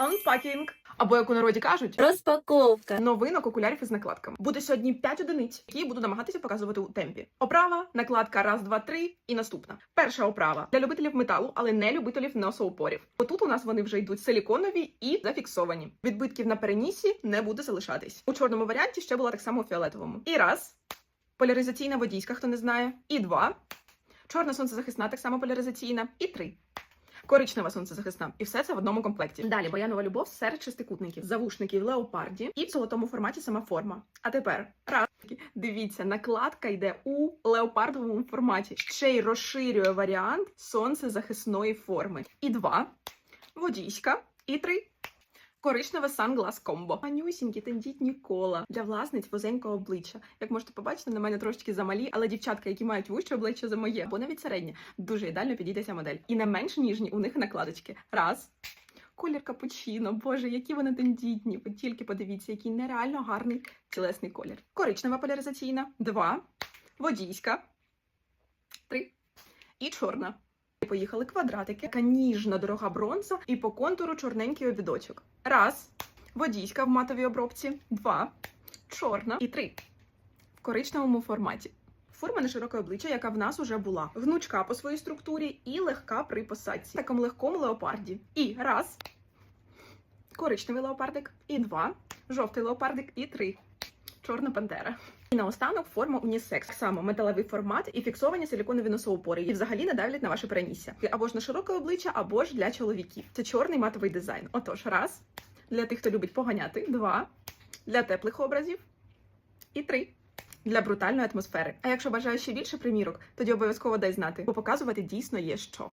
Unpacking. Або як у народі кажуть, Розпаковка. новинок окулярів із накладками. Буде сьогодні 5 одиниць, які буду намагатися показувати у темпі. Оправа, накладка раз, два, три і наступна. Перша оправа для любителів металу, але не любителів носоупорів. Отут у нас вони вже йдуть силіконові і зафіксовані. Відбитків на перенісі не буде залишатись. У чорному варіанті ще була так само у фіолетовому. І раз. Поляризаційна водійська, хто не знає. І два. Чорна сонцезахисна, так само поляризаційна. І три. Коричнева сонцезахисна. І все це в одному комплекті. Далі боянова любов серед шестикутників, завушників леопарді і в золотому форматі сама форма. А тепер раз. Дивіться, накладка йде у леопардовому форматі. Ще й розширює варіант сонцезахисної форми. І два. Водійська. І три. Коричневе санглас комбо. Манюсінькі тендітні кола для власниць возенького обличчя. Як можете побачити, на мене трошки замалі, але дівчатка, які мають вище обличчя за моє, або навіть середнє, дуже ідеально підійде ця модель. І не менш ніжні у них накладочки. Раз. Колір капучино, боже, які вони тендітні. Ви тільки подивіться, який нереально гарний тілесний колір. Коричнева поляризаційна. Два. Водійська. Три. І чорна. Поїхали квадратики, така ніжна дорога бронза і по контуру чорненький обідочок. Раз. Водійська в матовій обробці. Два. Чорна. І три. В коричневому форматі. Форма на широке обличчя, яка в нас уже була. Гнучка по своїй структурі і легка при посадці. В такому легкому леопарді. І раз. Коричневий леопардик. І два. Жовтий леопардик. І три. Чорна пантера. І наостанок форма унісекс. Так само металевий формат і фіксовані силіконові носоупори. І взагалі не давлять на ваше перенісся. Або ж на широке обличчя, або ж для чоловіків. Це чорний матовий дизайн. Отож, раз. Для тих, хто любить поганяти. Два. Для теплих образів. І три. Для брутальної атмосфери. А якщо бажаєш ще більше примірок, тоді обов'язково дай знати, бо показувати дійсно є що.